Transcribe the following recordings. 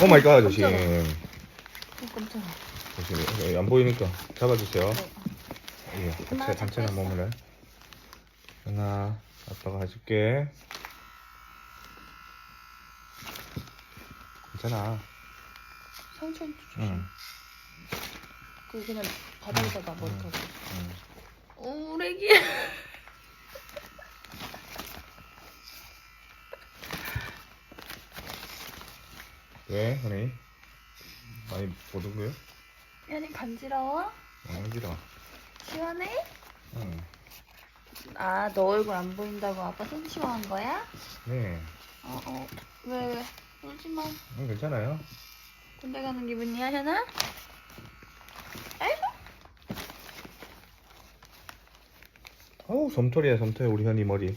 오 마이 갓 조심. 깜짝아. 어. 조심. 여기 안 보이니까 잡아주세요. 네. 예, 단체 단체나. 몸을. 하나, 아빠가 해줄게. 괜찮아. 상처는 조심. 응. 그 그냥 바닥에다가 머리 응. 털고. 응. 오, 우레기. 왜, honey? 많이 못 오고요? 현이 간지러워? 안 길어. 시원해? 응. 아, 너 얼굴 안 보인다고 아빠 손 시원한 거야? 네. 어, 어. 왜, 왜? 울지 마. 응, 괜찮아요. 군대 가는 기분이야, 현아? 아이고. 어우, 솜털이야, 솜털, 우리 현이 머리.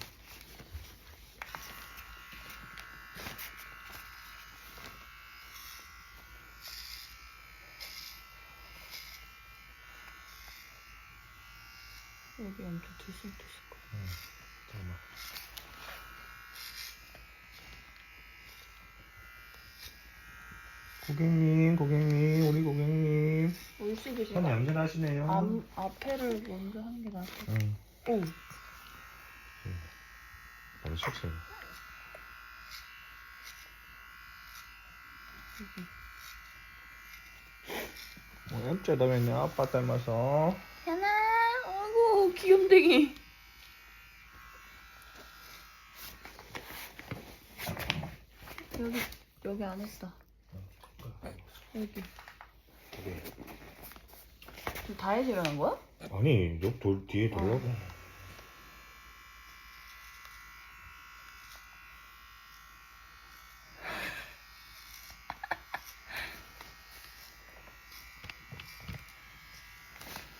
여기 엄청 들쑥들쑥. 응. 잠깐만. 고객님, 고객님, 우리 고객님. 울수 계시 현이 얌전하시네요. 앞, 앞에를 먼저 하는 게 같아. 응. 오. 바로 섹시. 뭐 얌전하다 맨날 아빠 닮아서. 귀염둥이. 여기, 여기 안 했어. 여기. 저기. 지금 다 해서 일어난 거야? 아니, 옆 돌 뒤에 돌라고.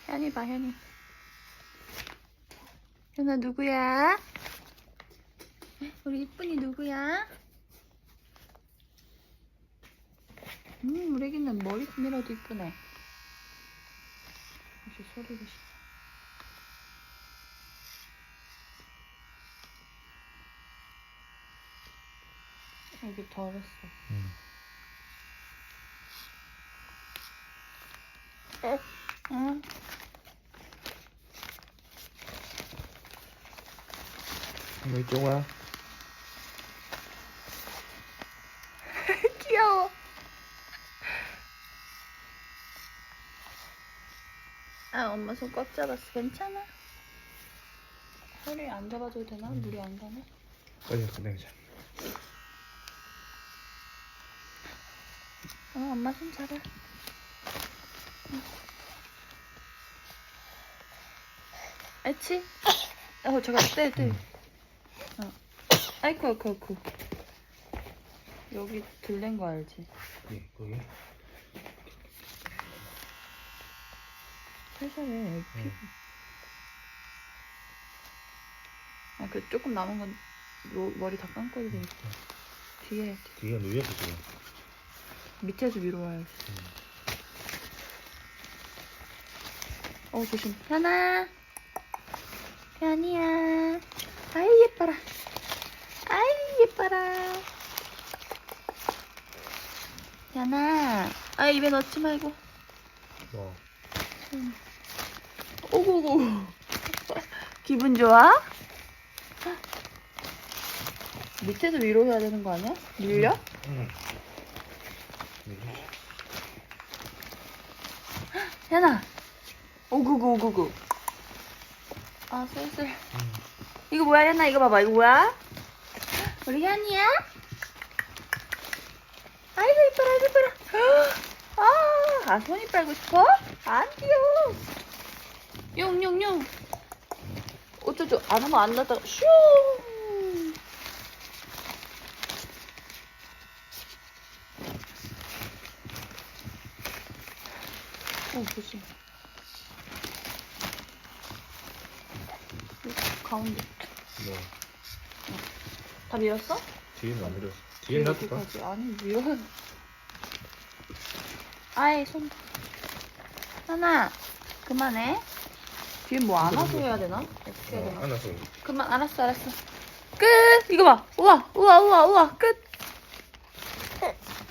현이 봐, 현이. 현아, 누구야? 우리 이쁜이 누구야? 음, 우리 애기는 머리핀이라도 이쁘네. 역시 소리가 시 여기 덜했어. 응. 응. 뭐 이쪽 와. 귀여워. 아, 엄마 손 꽉 잡았어. 괜찮아? 허리 안 잡아줘도 되나? 물이 안 가네? 빨리 끝내자. 어, 엄마 손 잡아. 응. 알지? 어, 저거 떼, 떼. 응. 어. 아이쿠, 아이쿠, 아이쿠. 여기 들린 거 알지? 예, 거기. 살살해, 애기. 응. 아, 그 조금 남은 건 로- 머리 다 감고 해도 되니까. 뒤에 해야지. 뒤가 누였어 지금. 밑에서 위로 와야지. 어, 조심. 현아. 현이야. 아이, 예뻐라. 아이, 예뻐라. 현아. 아, 입에 넣지 말고. 뭐. 오고고. 기분 좋아? 밑에서 위로 해야 되는 거 아니야? 밀려? 응. 현아. 오구구 오구구. 아 슬슬. 응. 이거 뭐야 현아 이거 봐봐 이거 뭐야? 우리 현이야? 아이고 이뻐라 아이고 이뻐라. 아, 아 손이 빨고 싶어? 안 돼요. 용용 용. 어쩌죠 안 하면 안 나다가 슝. 어 조심. 가운데 뭐. 다 밀었어? 뒤에는 안 밀었어. 뒤에 놔둘까? 여기까지. 아니 밀어. 아이 손. 하나 그만해. 뒤에 뭐 안아서 해야 되나? 어떻게 해야 어, 되나? 안아서. 그만 알았어 알았어. 끝. 이거 봐. 우와 우와 우와 우와 끝.